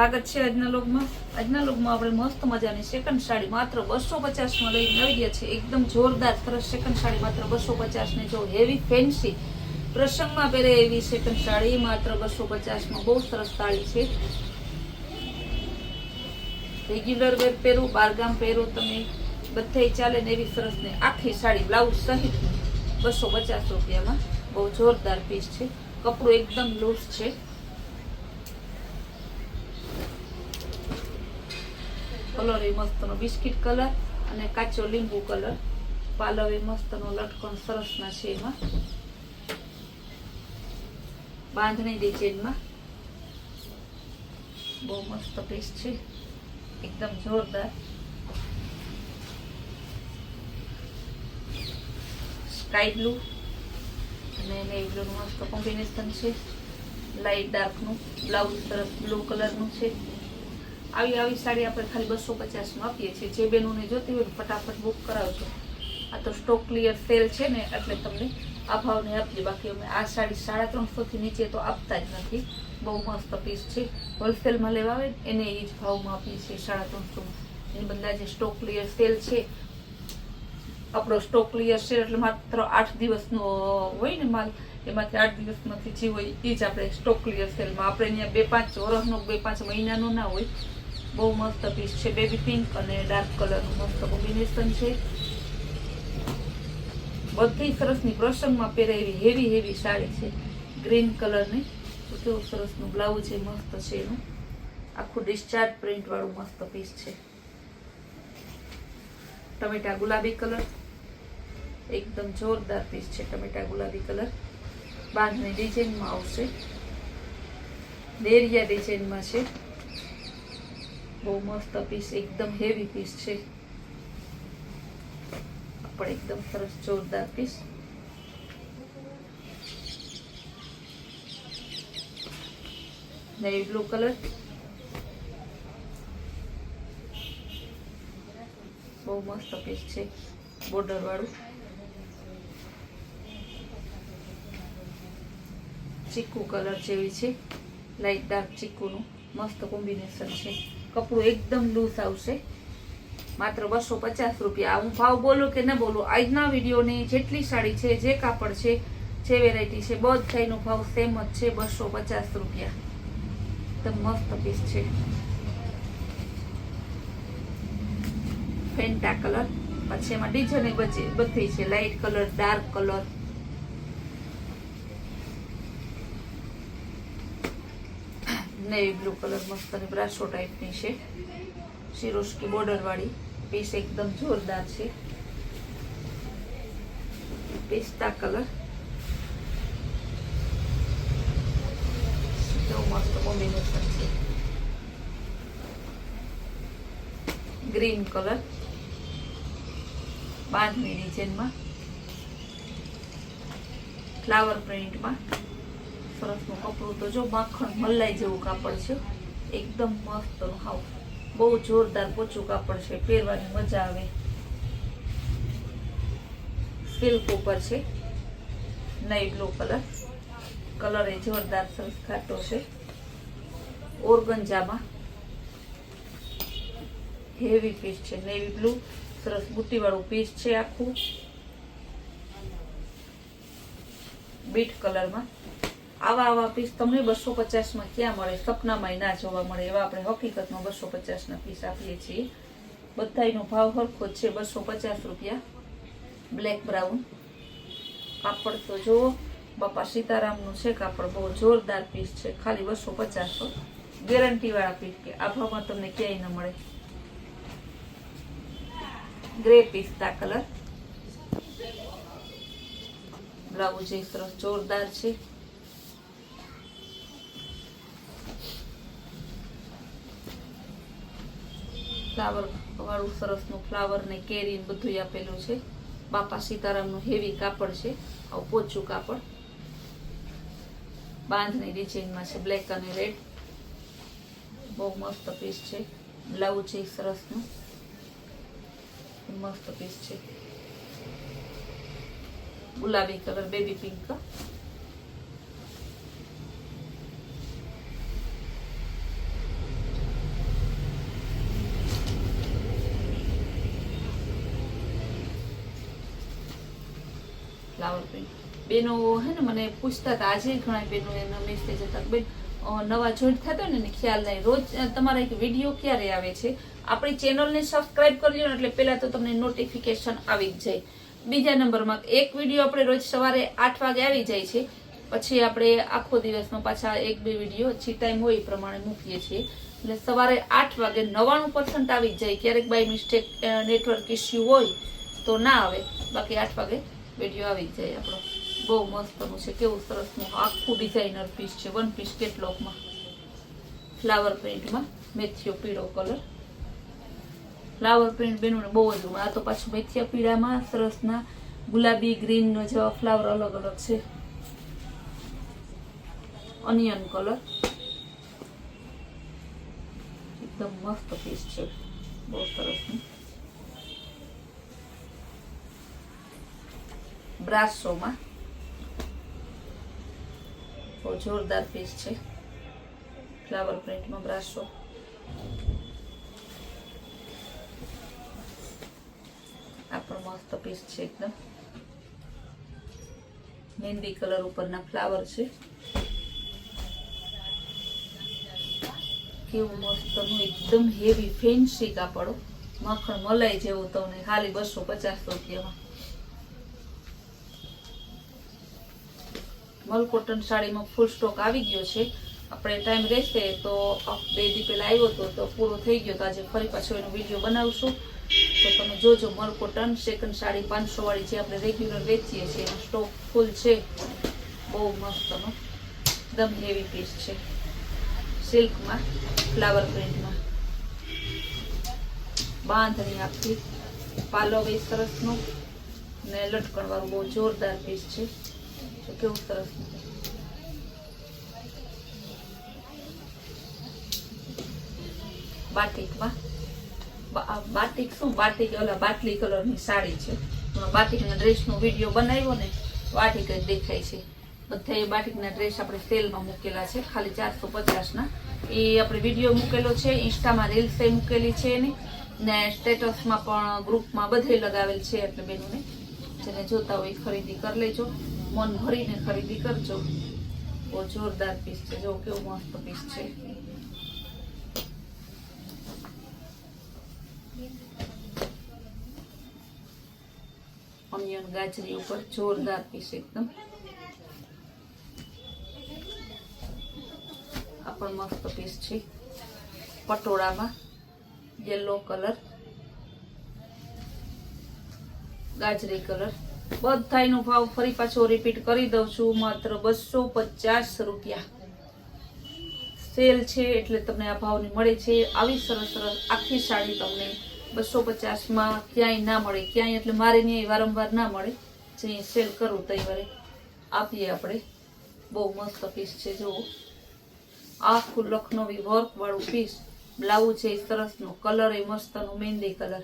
સ્વાગત છે આજના લોગમાં આજના લોગમાં આપણે મસ્ત મજાની સેકન્ડ સાડી માત્ર બસો પચાસમાં લઈને આવી ગયા છે એકદમ જોરદાર, સરસ સેકન્ડ સાડી માત્ર બસો પચાસની. જો હેવી ફેન્સી પ્રસંગમાં પહેરે એવી સેકન્ડ સાડી માત્ર બસો પચાસમાં. બહુ સરસ સાડી છે. રેગ્યુલર વેર પહેરો, બારગામ પહેરો તમે. બધે ચાલે ને એવી સરસ ને આખી સાડી બ્લાઉઝ સહિત બસો પચાસ રૂપિયામાં. બહુ જોરદાર પીસ છે. કપડું એકદમ લૂઝ છે. કલર એ મસ્તનો બિસ્કિટ કલર અને કાચો લીંબુ કલર. પાલવ એ મસ્તનો લટકણ સરસના છે એમાં. બાંધણી ડિઝાઇનમાં બહુ મસ્ત પીસ છે. એકદમ જોરદાર. સ્કાય બ્લુ અને નેવી બ્લુનું મસ્ત કોમ્બિનેશન છે. લાઇટ ડાર્કનું બ્લાઉઝ સરસ બ્લુ કલરનું છે. આવી આવી સાડી આપણે ખાલી બસો પચાસમાં આપીએ છીએ. જે બહેનોને જોતી હોય ફટાફટ બુક કરાવજો. આ તો સ્ટોક ક્લિયર સેલ છે ને, એટલે તમને આ ભાવને આપીએ. બાકી અમે આ સાડી સાડા ત્રણસોથી નીચે તો આપતા જ નથી. બહુ મસ્ત પીસ છે. હોલસેલમાં લેવા આવે એને એ જ ભાવમાં આપીએ છીએ સાડા ત્રણસોમાં એની બધા જે સ્ટોક ક્લિયર સેલ છે, આપણો સ્ટોક ક્લિયર છે એટલે માત્ર આઠ દિવસનો હોય ને માલ, એમાંથી આઠ દિવસમાંથી જે હોય એ જ આપણે સ્ટોક ક્લિયર સેલમાં આપણે અહીંયા બે પાંચ વરસનો બે પાંચ મહિનાનો ના હોય. બહુ મસ્ત પીસ છે. બેબી પિંક અને ડાર્ક કલરનું મસ્ત કોમ્બિનેશન છે. બધી સરસની પ્રસંગમાં પહેરે હેવી હેવી સાડી છે. ગ્રીન કલરની તો સરસનું બ્લાઉઝ છે, મસ્ત છે એનું. આખું ડિસ્ચાર્જ પ્રિન્ટવાળું મસ્ત પીસ છે. ટમેટા ગુલાબી કલર એકદમ જોરદાર પીસ છે ટમેટા ગુલાબી કલર બાંધની ડિઝાઇનમાં આવશે. ડેરિયા ડિઝાઇનમાં છે. બહુ મસ્ત પીસ એકદમ હેવી પીસ છે. પણ એકદમ સરસ, જોરદાર પીસ નેવી બ્લુ કલર બહુ મસ્ત પીસ છે બોર્ડર વાળું. ચીકુ કલર જેવી છે લાઈટ ડાર્ક ચીકુનું. મસ્ત કોમ્બિનેશન છે. કપડું એકદમ લૂઝ આવશે. માત્ર બસો પચાસ રૂપિયા. હું ભાવ બોલું કે ન બોલું, આજના વિડીયોની જેટલી સાડી છે, જે કાપડ છે, જે વેરાયટી છે, બધાનો ભાવ સેમ જ છે, બસો પચાસ રૂપિયા. એકદમ મસ્ત પીસ છે. ફેન્ટા કલર પછી એમાં ડિઝાઇન બચે બધી છે. Light colour dark colour navy blue colour મસ્ત અને બ્રાસો ટાઈપની છે. શિરોસ્કી બોર્ડર વાળી પીસ એકદમ જોરદાર છે. પિસ્તા કલર. મસ્ત કોમ્બિનેશન છે. Green colour. બાંધણી ડિઝાઇનમાં ફ્લાવર પ્રિન્ટમાં. સરસનું કપડું તો જો માખણ મલાઈ જેવું કાપડ છે. એકદમ મસ્ત હાવ. બહુ જોરદાર પોચું કાપડ છે. પહેરવાની મજા આવે. સિલ્ક ઉપર છે. નઈ બ્લુ કલર. કલર એ જોરદાર સરસ ખાટો છે. ઓર્ગંજામાં. હેવી પીસ છે. Navy blue. સરસ બુટ્ટીવાળું પીસ છે આખું. બીટ કલરમાં. આવા આવા પીસ તમને બસો પચાસમાં ક્યાં મળે? સપનામાં ના જોવા મળે એવા આપણે હકીકતમાં બસો પચાસના પીસ આપીએ છીએ. બધાયનો ભાવ સરખો જ છે. બસો પચાસ રૂપિયા. બ્લેક બ્રાઉન કાપડ તો જુઓ. બાપા સીતારામનું છે કાપડ. બહુ જોરદાર પીસ છે. ખાલી બસો પચાસો ગેરંટીવાળા પીસ કે આ ભાવમાં તમને ક્યાંય ન મળે. ગ્રે પિસ્તા કલર બ્લાઉઝ એ સરસ જોરદાર છે. ફ્લાવર વાળું સરસનું ફ્લાવર ને કેરી બધું આપેલું છે. બાપા સીતારામનું હેવી કાપડ છે, આવું પોચું કાપડ. બાંધની ડિઝાઇનમાં છે, બ્લેક અને રેડ. બહુ મસ્ત પીસ છે, બ્લાઉઝ છે સરસનું. મસ્ત પીસ છે. ગુલાબી colour, baby pink. Flower print. બેનો હે ને મને પૂછતા હતા, આજે ઘણા બેનો એના મેસેજ હતા. બેન નવા જોઈન્ટ થતા ને, એને ખ્યાલ નહીં. રોજ તમારા એક વીડિયો ક્યારે આવે છે? આપણી ચેનલને સબસ્ક્રાઈબ કરી લો એટલે પહેલા તો તમને નોટિફિકેશન આવી જ જાય. બીજા નંબરમાં એક વીડિયો આપણે રોજ સવારે આઠ વાગે આવી જાય છે. પછી આપણે આખો દિવસમાં પાછા એક બે વીડિયો જે ટાઈમ હોય એ પ્રમાણે મૂકીએ છીએ. એટલે સવારે આઠ વાગે નવ્વાણું પર્સન્ટ આવી જાય. ક્યારેક બાય મિસ્ટેક નેટવર્ક ઇસ્યુ હોય તો ના આવે. બાકી આઠ વાગે વીડિયો આવી જાય આપણો. બહુ મસ્તનું છે. કેવું સરસનું આખું ડિઝાઇનર પીસ છે. વન પીસ કેટલોકમાં ફ્લાવર પ્રિન્ટમાં મેથીઓ પીળો કલર ફ્લાવર પ્રિન્ટ બેનું બહુ જ આ તો પાછું મેથિયા પીળામાં સરસના ગુલાબી ગ્રીન જેવા ફ્લાવર અલગ અલગ છે. ઓનિયન કલર એકદમ મસ્ત પીસ છે. બહુ સરસનું બ્રાસોમાં. બહુ જોરદાર પીસ છે. ફ્લાવર પ્રિન્ટમાં બ્રાસો. આ પણ મસ્ત પીસ છે એકદમ. મહેંદી કલર ઉપરના ફ્લાવર છે. કેવું મસ્તનું, એકદમ હેવી ફેન્સી કાપડો. મખણ મલાઈ જેવું તમને, ખાલી બસો પચાસ રૂપિયામાં. મલ કોટન સાડીમાં ફૂલ સ્ટોક આવી ગયો છે. આપણે ટાઈમ રહેશે તો બે દી પહેલા આવ્યો હતો તો પૂરો થઈ ગયો તો આજે ફરી પાછો એનો વીડિયો બનાવશું. તો તમે જોજો મલ કોટન સેકન્ડ સાડી પાંચસો વાળી જે આપણે રેગ્યુલર વેચીએ છીએ, એનો સ્ટોક ફૂલ છે. બહુ મસ્તનો, એકદમ હેવી પીસ છે. સિલ્કમાં ફ્લાવર પ્રિન્ટમાં બાંધણી આપતી પાલો બી સરસનો. ને લટકણવાળું બહુ જોરદાર પીસ છે. તો કેવું સરસ બાટિકમાં બાટિક શું બાટિક ઓલા બાટલી કલરની સાડી છે. બાટિકના ડ્રેસનો વીડિયો બનાવ્યો ને બાટિક જ દેખાય છે. બધા એ બાટિકના ડ્રેસ આપણે સેલમાં મૂકેલા છે, ખાલી ચારસો પચાસના. એ આપણે વીડિયો મૂકેલો છે, ઇન્સ્ટામાં રીલ્સ એ મૂકેલી છે એની. ને સ્ટેટસમાં પણ ગ્રુપમાં બધે લગાવેલ છે એટલે બેનોને. જેને જોતા હોય ખરીદી કરી લેજો. મન ભરીને ખરીદી કરજો. બહુ જોરદાર પીસ છે. જો કેવું મસ્ત પીસ છે. ઓનિયન ગાજરી ઉપર જોરદાર પીસ એકદમ. આ પણ મસ્ત પીસ છે. પટોળામાં યલો કલર ગાજરી કલર બધાયનો ભાવ ફરી પાછો રિપીટ કરી દઉં છું. માત્ર બસો પચાસ રૂપિયા. સેલ છે એટલે તમને આ ભાવની મળે છે. આવી સરસ સરસ આખી સાડી તમને બસો પચાસમાં ક્યાંય ના મળે. ક્યાંય એટલે મારે ત્યાં વારંવાર ના મળે. જે સેલ કરું તઈ વારે. આપીએ આપણે. બહુ મસ્ત પીસ છે, જુઓ. આખું લખનવી વર્ક વાળું પીસ બ્લાઉઝ છે સરસનો કલર એ મસ્તનો, મહેંદી કલર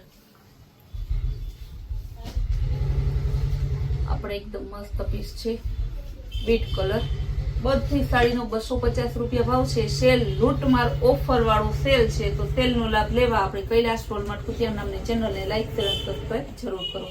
આપણે એકદમ મસ્ત પીસ છે. બીટ કલર બધી સાડીનો બસો પચાસ રૂપિયા ભાવ છે. સેલ લૂંટમાર ઓફર વાળું સેલ છે. તો સેલનો લાભ લેવા આપણે કૈલાસ રોલ માટે નામની ચેનલને લાઈક શેર સબસ્ક્રાઈબ જરૂર કરો.